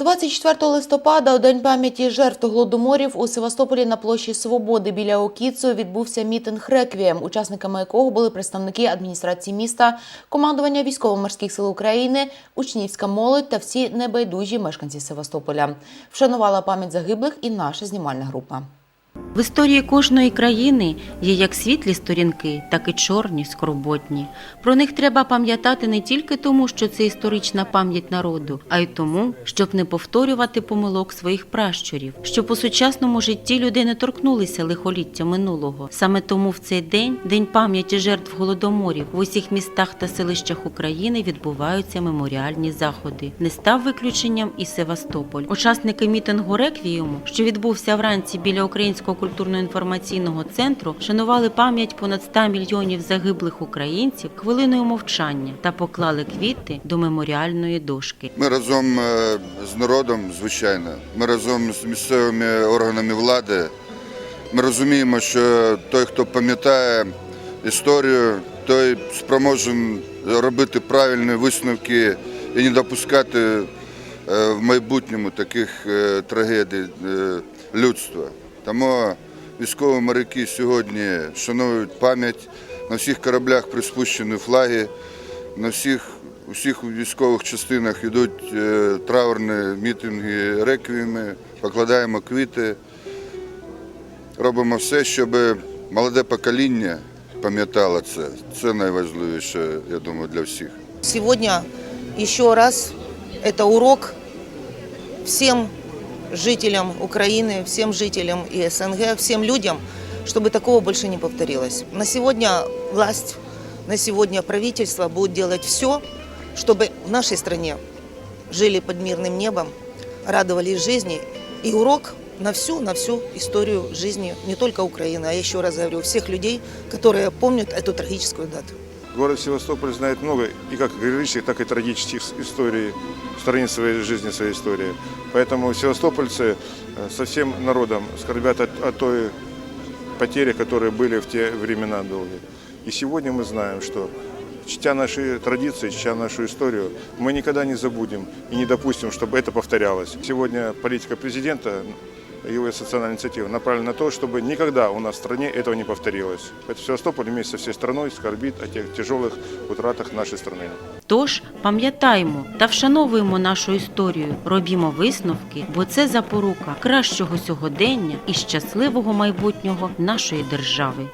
24 листопада, у День пам'яті жертв голодоморів у Севастополі на площі Свободи біля Окіцу відбувся мітинг «Реквієм», учасниками якого були представники адміністрації міста, командування військово-морських сил України, учнівська молодь та всі небайдужі мешканці Севастополя. Вшанувала пам'ять загиблих і наша знімальна група. В історії кожної країни є як світлі сторінки, так і чорні, скорботні. Про них треба пам'ятати не тільки тому, що це історична пам'ять народу, а й тому, щоб не повторювати помилок своїх пращурів, щоб у сучасному житті люди не торкнулися лихоліття минулого. Саме тому в цей день, день пам'яті жертв голодоморів, в усіх містах та селищах України відбуваються меморіальні заходи. Не став виключенням і Севастополь. Учасники мітингу Реквіуму, що відбувся вранці біля Українського культурно-інформаційного центру, шанували пам'ять понад 100 мільйонів загиблих українців хвилиною мовчання та поклали квіти до меморіальної дошки. Ми разом е, з народом, звичайно, ми разом з місцевими органами влади. Ми розуміємо, що той, хто пам'ятає історію, той спроможен робити правильні висновки і не допускати е, в майбутньому таких е, трагедій людства. Тому військові моряки сьогодні шанують пам'ять. На всіх кораблях приспущені флаги, на всіх у всіх військових частинах йдуть е, траурні мітинги, реквієми, покладаємо квіти, робимо все, щоб молоде покоління пам'ятало це. Це найважливіше, я думаю, для всіх. Сегодня еще раз это урок всем жителям Украины, всем жителям и СНГ, всем людям, чтобы такого больше не повторилось. На сегодня власть, на сегодня правительство будет делать все, чтобы в нашей стране жили под мирным небом, радовались жизни. И урок на всю, на всю историю жизни не только Украины, а еще раз говорю, всех людей, которые помнят эту трагическую дату. Город Севастополь знает много и как героических, так и трагических историй стороне своей жизни, своей истории. Поэтому севастопольцы э, со всем народом скорбят о, о той потере, которые были в те времена долгие. И сегодня мы знаем, что чтя наши традиции, чтя нашу историю, мы никогда не забудем и не допустим, чтобы это повторялось. Сегодня политика президента его социальная инициатива направлена на то, чтобы никогда у нас в стране этого не повторилось. Поэтому Севастополь вместе со всей страной скорбит о тех тяжелых утратах нашей страны. Тож пам'ятаймо та вшановуємо нашу історію, робімо висновки, бо це запорука кращого сьогодення і щасливого майбутнього нашої держави.